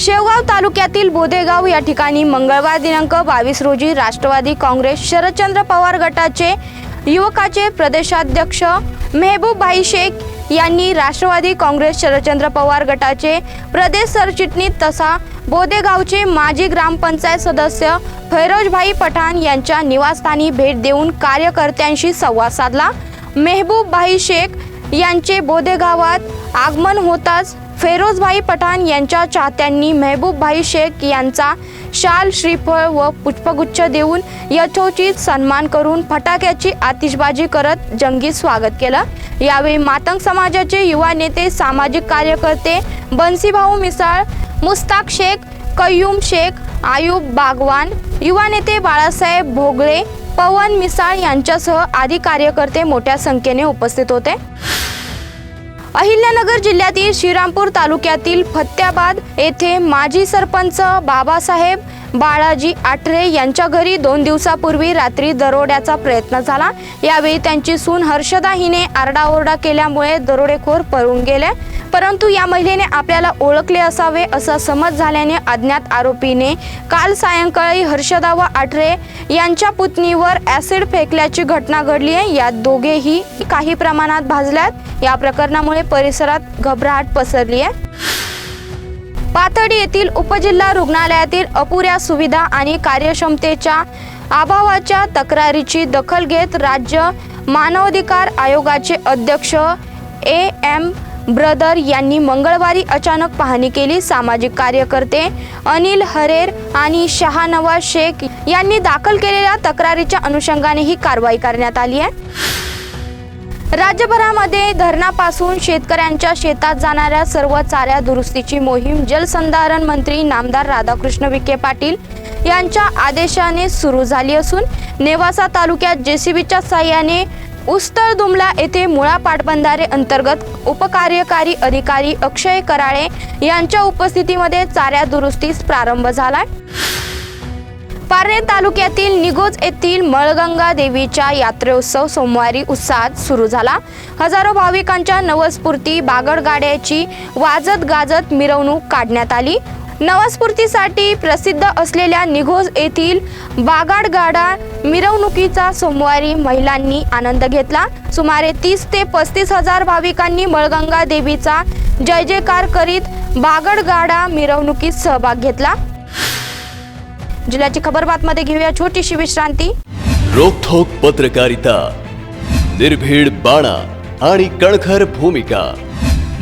शेवगाव तालुक्यातील बोदेगाव या ठिकाणी मंगळवार दिनांक बावीस रोजी राष्ट्रवादी काँग्रेस शरदचंद्र पवार गटाचे युवकाचे प्रदेशाध्यक्ष मेहबूबभाई शेख यांनी राष्ट्रवादी काँग्रेस शरदचंद्र पवार गटाचे प्रदेश सरचिटणीस तसा बोदेगावचे माजी ग्रामपंचायत सदस्य फैरोजभाई पठाण यांच्या निवासस्थानी भेट देऊन कार्यकर्त्यांशी संवाद साधला. मेहबूबभाई शेख यांचे बोदेगावात आगमन होताच फेरोजभाई पठाण यांच्या चाहत्यांनी मेहबूबभाई शेख यांचा शाल श्रीफळ व पुष्पगुच्छ देऊन यथोचित सन्मान करून फटाक्याची आतिषबाजी करत जंगी स्वागत केलं. यावेळी मातंग समाजाचे युवा नेते सामाजिक कार्यकर्ते बन्सीभाऊ मिसाळ मुस्ताक शेख कय्यूम शेख आयुब बागवान युवा नेते बाळासाहेब भोगळे पवन मिसाळ यांच्यासह आदी कार्यकर्ते मोठ्या संख्येने उपस्थित होते. अहिल्यानगर जिल्ह्यातील श्रीरामपूर तालुक्यातील फत्याबाद येथे माजी सरपंच बाबासाहेब बाळाजी आठरे यांच्या घरी दोन दिवसापूर्वी रात्री दरोड्याचा प्रयत्न झाला. यावेळी त्यांची सून हर्षदा हिने आरडाओरडा केल्यामुळे दरोडेखोर पळून गेले. परंतु या महिलेने आपल्याला ओळखले असावे असा समज झाल्याने अज्ञात आरोपीने काल सायंकाळी हर्षदा व आठरे यांच्या पुतणीवर ॲसिड फेकल्याची घटना घडली आहे. यात दोघेही काही प्रमाणात भाजल्यात. या प्रकरणामुळे परिसरात घबराट पसरली आहे. पाथडी येथील उपजिल्हा रुग्णालयातील अपुऱ्या सुविधा आणि कार्यक्षमतेच्या अभावाच्या तक्रारीची दखल घेत राज्य मानवाधिकार आयोगाचे अध्यक्ष ए एम ब्रदर यांनी मंगळवारी अचानक पाहणी केली. सामाजिक कार्यकर्ते अनिल हरेर आणि शहानवाज शेख यांनी दाखल केलेल्या तक्रारीच्या अनुषंगाने ही कारवाई करण्यात आली आहे. राज्यभरामध्ये धरणापासून शेतकऱ्यांच्या शेतात जाणाऱ्या सर्व चाऱ्या दुरुस्तीची मोहीम जलसंधारण मंत्री नामदार राधाकृष्ण विखे पाटील यांच्या आदेशाने सुरू झाली असून नेवासा तालुक्यात जेसीबीच्या साह्याने उस्तर दुमला येथे मुळा पाटबंधारे अंतर्गत उपकार्यकारी अधिकारी अक्षय कराळे यांच्या उपस्थितीमध्ये चाऱ्या दुरुस्तीस प्रारंभ झाला. पारनेर तालुक्यातील निगोज येथील मळगंगा देवीच्या यात्रोत्सव सोमवारी उत्साहात सुरू झाला. हजारो भाविकांच्या नवस्फूर्ती बागडगाड्याची वाजत गाजत मिरवणूक काढण्यात आली. नवस्फूर्तीसाठी प्रसिद्ध असलेल्या निघोज येथील बागाडगाडा मिरवणुकीचा सोमवारी महिलांनी आनंद घेतला. सुमारे तीस ते पस्तीस हजार भाविकांनी मळगंगा देवीचा जय जयकार करीत बागडगाडा मिरवणुकीत सहभाग घेतला. जिल्ह्याची खबर बातमध्ये घेऊया छोटीशी विश्रांती. रोखोक पत्रकारिता निर्भीड बाणा आणि कणखर भूमिका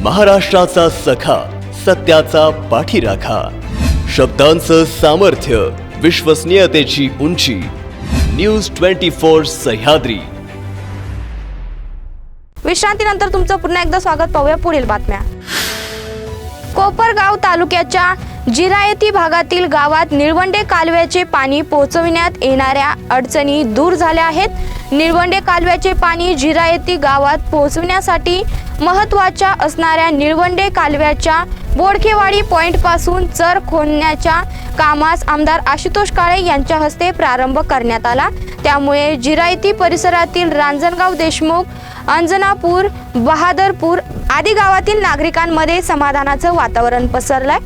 महाराष्ट्राचा सखा. सत्याचा पाठीराखा. शब्दांचं सामर्थ्य विश्वसनीयतेची उंची. News twenty four Sahyadri. विश्रांतीनंतर तुमचं पुन्हा एकदा स्वागत पाहूया पुढील बातम्या. कोपरगाव तालुक्याच्या जिरायती भागातील गावात निळवंडे कालव्याचे पाणी पोहोचविण्यात येणाऱ्या अडचणी दूर झाल्या आहेत. निळवंडे कालव्याचे पाणी जिरायती गावात पोहोचविण्यासाठी महत्त्वाच्या असणाऱ्या निळवंडे कालव्याच्या बोडखेवाडी पॉईंटपासून चर खोदण्याच्या कामास आमदार आशुतोष काळे यांच्या हस्ते प्रारंभ करण्यात आला. त्यामुळे जिरायती परिसरातील रांजणगाव देशमुख अंजनापूर बहादरपूर आदी गावातील नागरिकांमध्ये समाधानाचं वातावरण पसरलंय.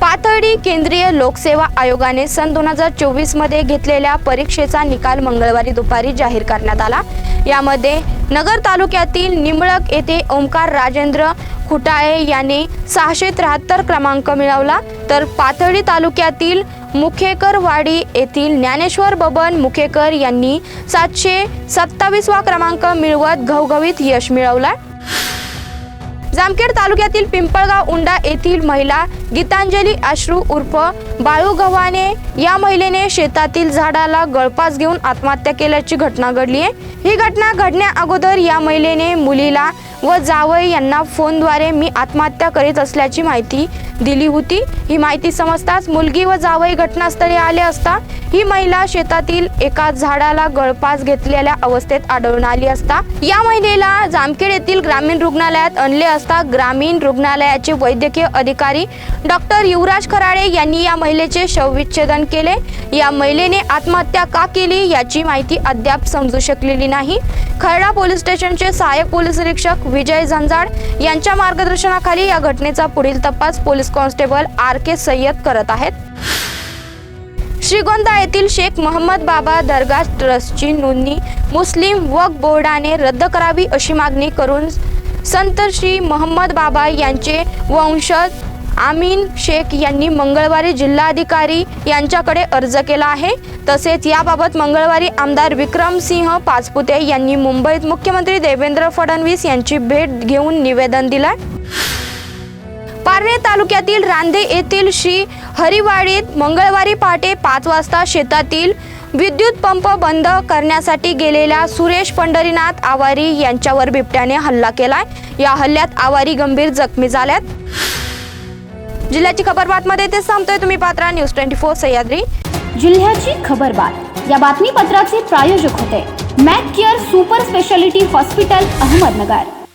पातळी केंद्रीय लोकसेवा आयोगाने सन दोन हजार चोवीसमध्ये घेतलेल्या परीक्षेचा निकाल मंगळवारी दुपारी जाहीर करण्यात आला. यामध्ये नगर तालुक्यातील निंबळक येथे ओंकार राजेंद्र खुटाळे याने सहाशे त्र्याहत्तर क्रमांक मिळवला. तर पाथर्डी तालुक्यातील मुखेकरवाडी येथील ज्ञानेश्वर बबन मुखेकर यांनी सातशे सत्तावीसवा क्रमांक मिळवत घवघवीत यश मिळवला. जामखेड तालुक्यातील पिंपळगाव उंडा येथील महिला गीतांजली अश्रू उर्फ बाळू गव्हाणे या महिलेने शेतातील झाडाला गळपास घेऊन आत्महत्या केल्याची घटना घडली आहे. ही घटना घडण्या अगोदर या महिलेने मुलीला व जावई यांना फोनद्वारे मी आत्महत्या करीत असल्याची माहिती दिली होती. ही माहिती समजताच मुलगी व जावई घटनास्थळी आले असता ही महिला शेतातील एका झाडाला गळपास घेतलेल्या अवस्थेत आढळून आली असता या महिलेला जामखेड येथील ग्रामीण रुग्णालयात आणले असता ग्रामीण रुग्णालयाचे वैद्यकीय अधिकारी डॉक्टर युवराज खराडे यांनी या महिलेचे शवविच्छेदन केले. या महिलेने आत्महत्या का केली याची माहिती अद्याप समजू शकलेली नाही. खरडा पोलीस स्टेशनचे सहाय्यक पोलीस निरीक्षक विजय झंजाड यांच्या मार्गदर्शनाखाली या घटनेचा पुढील तपास police constable R K Sayyed करत आहेत. श्रीगोंदा येथील शेख मोहम्मद बाबा दर्गा ट्रस्टची नोंदणी मुस्लिम वक्फ बोर्डाने रद्द करावी अशी मागणी करून संत श्री मोहम्मद बाबा यांचे वंशज आमीन शेख यांनी मंगळवारी जिल्हाधिकारी यांच्याकडे अर्ज केला आहे. तसेच याबाबत मंगळवारी आमदार विक्रमसिंह पाचपुते यांनी मुंबईत मुख्यमंत्री देवेंद्र फडणवीस यांची भेट घेऊन निवेदन दिलं. पारनेर तालुक्यातील रांदे येथील श्री हरिवाडीत मंगळवारी पहाटे पाच वाजता शेतातील विद्युत पंप बंद करण्यासाठी गेलेल्या सुरेश पंढरीनाथ आवारी यांच्यावर बिबट्याने हल्ला केलाय. या हल्ल्यात आवारी गंभीर जखमी झाल्यात. जिल्ह्याची खबर बातमध्ये ते संपतोय तुम्ही पात्रा न्यूज ट्वेंटी फोर सह्याद्री. जिल्ह्याची खबरबात या बातमीपत्राचे प्रायोजक होते. Mac Care Super Speciality Hospital Ahmednagar.